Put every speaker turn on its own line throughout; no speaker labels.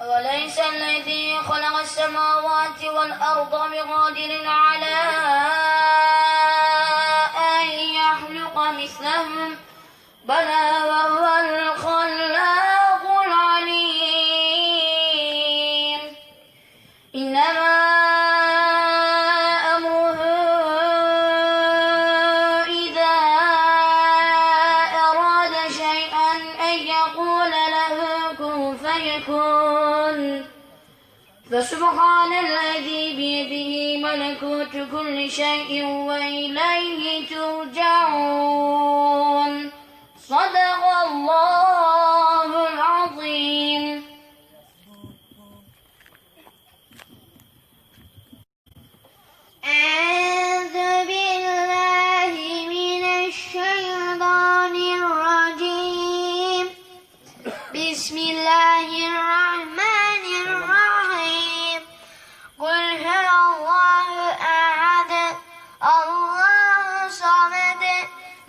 وليس الذي خلق السماوات والأرض بقادر على أن يخلق مثلهم؟ بلى وهو الخلاق فسبحان الذي بيده ملكوت كل شيء وإليه ترجعون. صدق الله.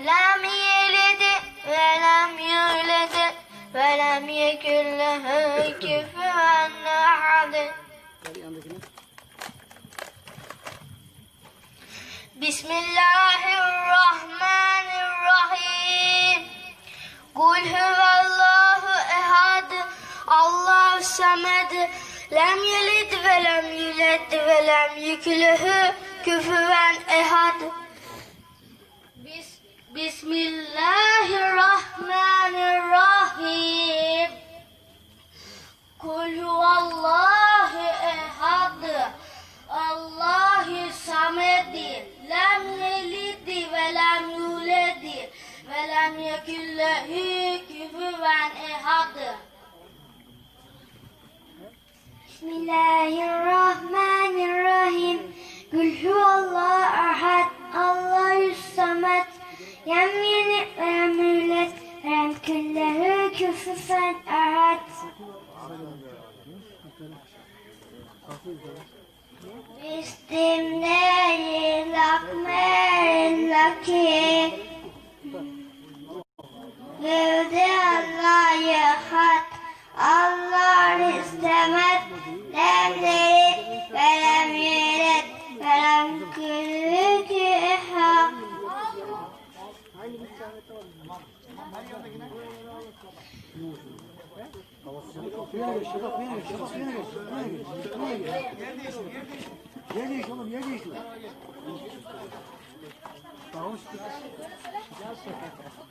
Lem yelidi ve lem yulidi ve lem yekün lehu küfüven ahadin. Bismillahirrahmanirrahim. Kul huvallahu ehad. Allahu semed. Lem yelid ve lem yulid ve lem yekün lehu küfüven ahadin. Bismillahirrahmanirrahim. Bismillahirrahmanirrahim.
Şuraya geç,
şabak buraya geç, şabak buraya geç, buraya geç, buraya geç. Yer değişiyor, yer değişiyor. Yer değişiyor oğlum, yer değişiyor. Tamam işte. Gel sokak.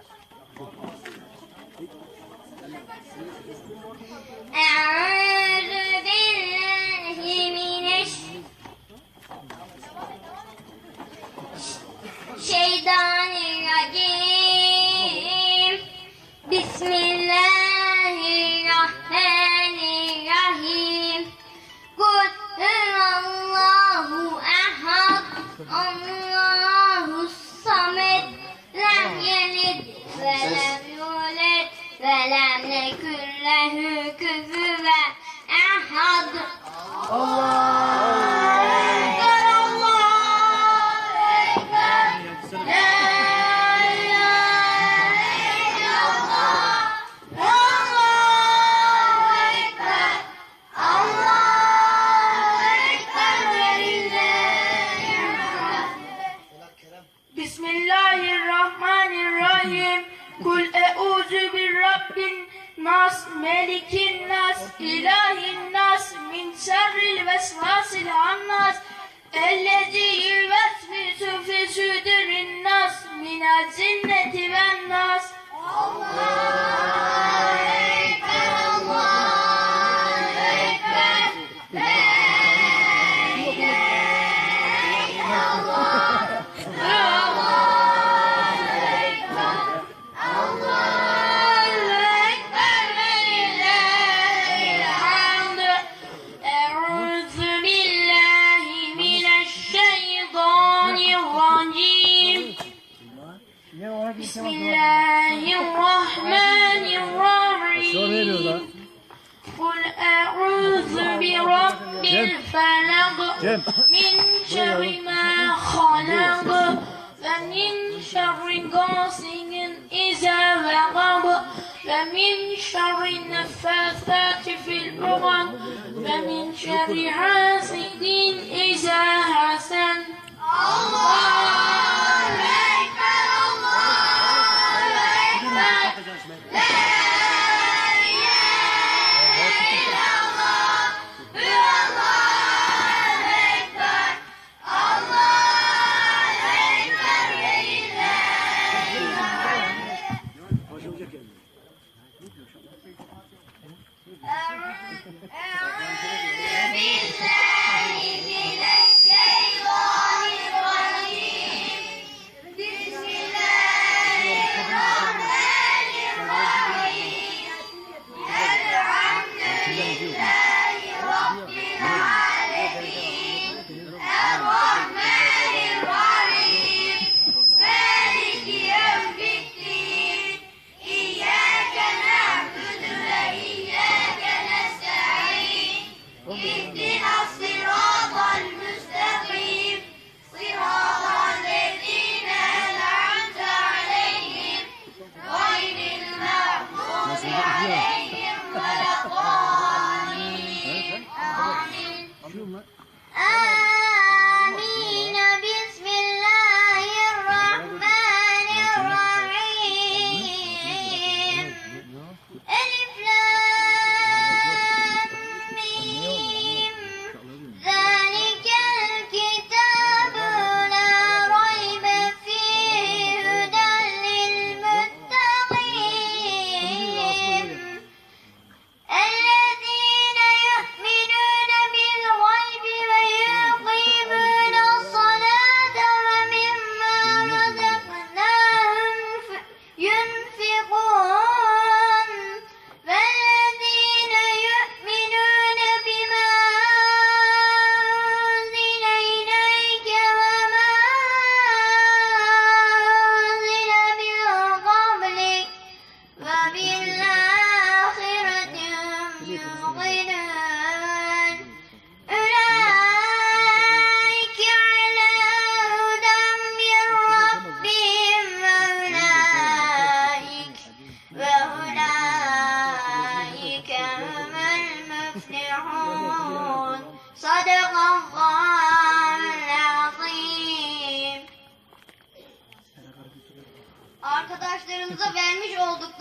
근래 근래? 흐 nas, melikin nas, ilahin nas, min şerril vesvasil annas, ellezi yüvesvisu fi südürün nas, minel zinneti ven nas. Allah! Hurry, hurry. it.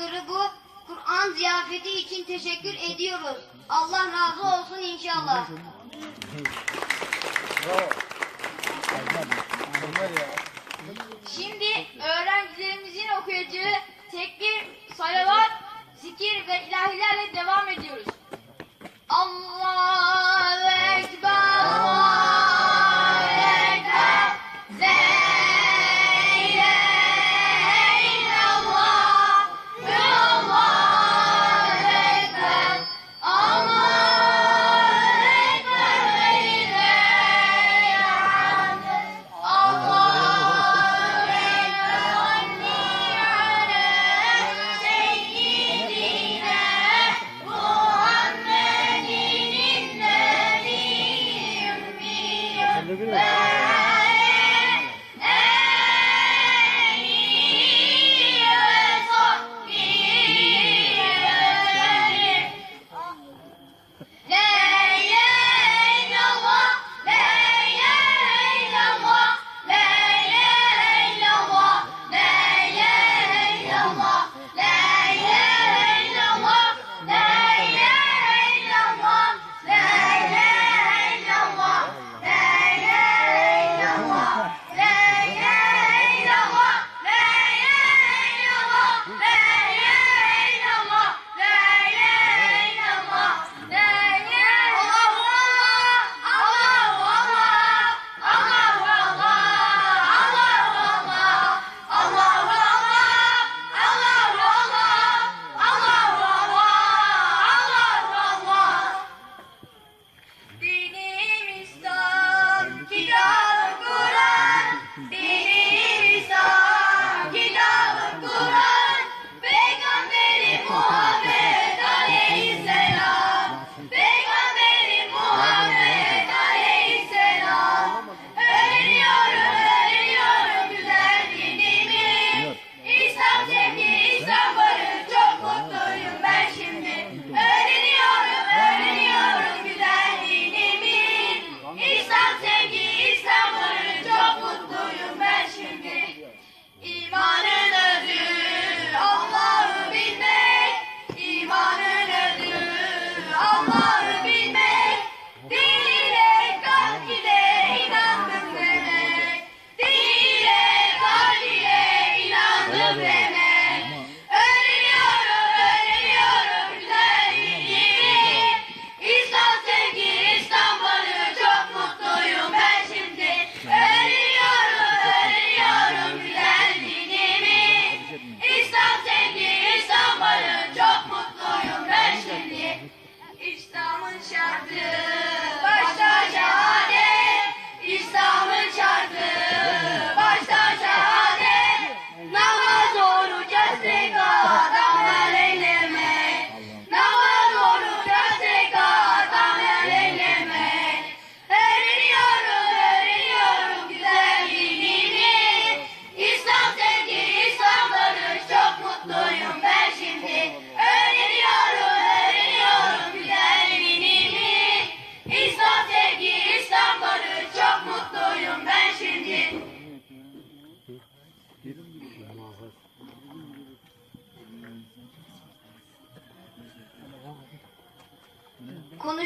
yaptıkları bu Kur'an ziyafeti için teşekkür ediyoruz. Allah razı olsun inşallah.
Şimdi öğrencilerimizin okuyacağı tekbir, salavat, zikir ve ilahilerle devam ediyoruz. Allah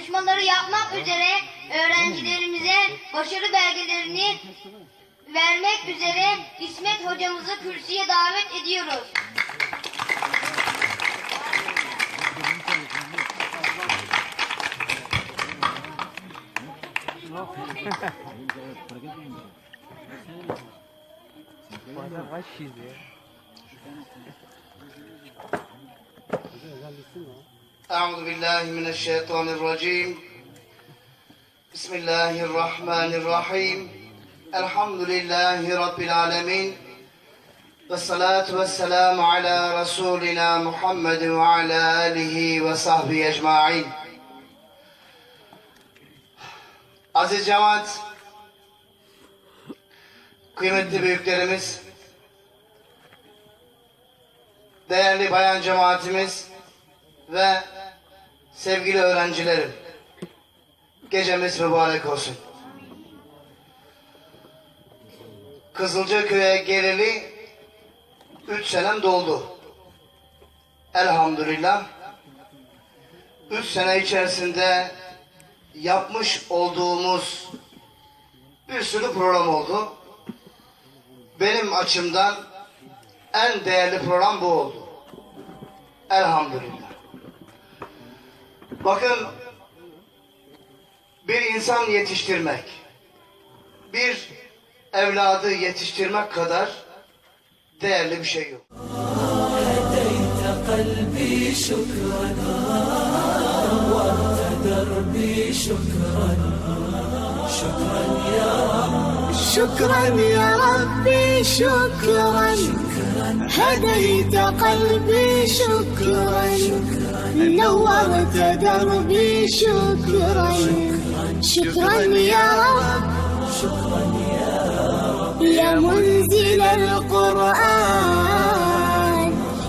Konuşmaları yapmak üzere öğrencilerimize başarı belgelerini vermek üzere İsmet hocamızı kürsüye davet ediyoruz.
أعوذ بالله من الشيطان الرجيم بسم الله الرحمن الرحيم الحمد لله رب العالمين والصلاة والسلام على رسولنا محمد وعلى آله وصحبه أجمعين Aziz cemaat, kıymetli büyüklerimiz, değerli bayan cemaatimiz, ve sevgili öğrencilerim, gecemiz mübarek olsun. Kızılcaköy'e geleli üç senem doldu. Elhamdülillah. Üç sene içerisinde yapmış olduğumuz bir sürü program oldu. Benim açımdan en değerli program bu oldu. Elhamdülillah. Bakın bir insan yetiştirmek, bir evladı yetiştirmek kadar değerli bir şey yok.
هديت قلبي شكرا نورت دربي شكرا شكرا يا رب
شكرا يا ربي شكرا. هديت قلبي شكرا. نورت دربي شكرا. شكرا يا رب. يا منزل القرآن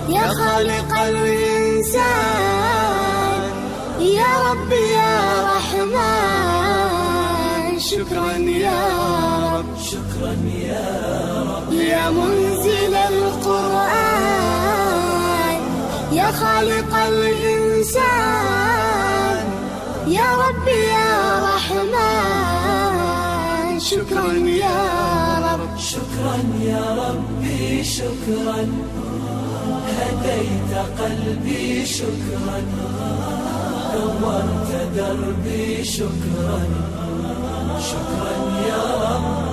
يا خالق الإنسان. يا رب يا رحمن شكرا يا رب.
شكرا يا رب
يا منزل القرآن يا خالق الإنسان يا رب يا رحمن. شكرا يا رب.
شكرا يا ربي شكرا. هديت قلبي شكرا. نورت دربي شكرا. شكرا يا رب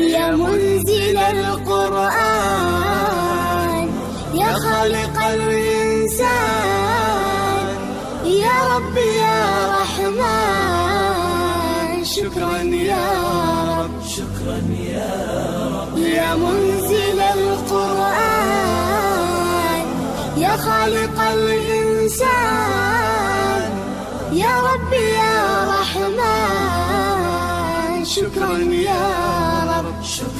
يا منزل القرآن يا خالق الإنسان يا رب يا رحمن شكرا يا رب
شكرا يا رب.
يا منزل القرآن يا خالق الإنسان يا ربي يا رحمن شكرا يا رب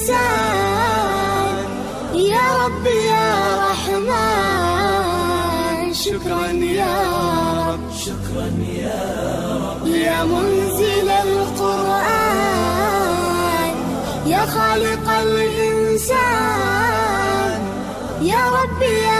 الإنسان. يا رب يا رحمن. شكرا يا رب.
شكرا يا
يا منزل القرآن. يا خالق الإنسان. يا رب يا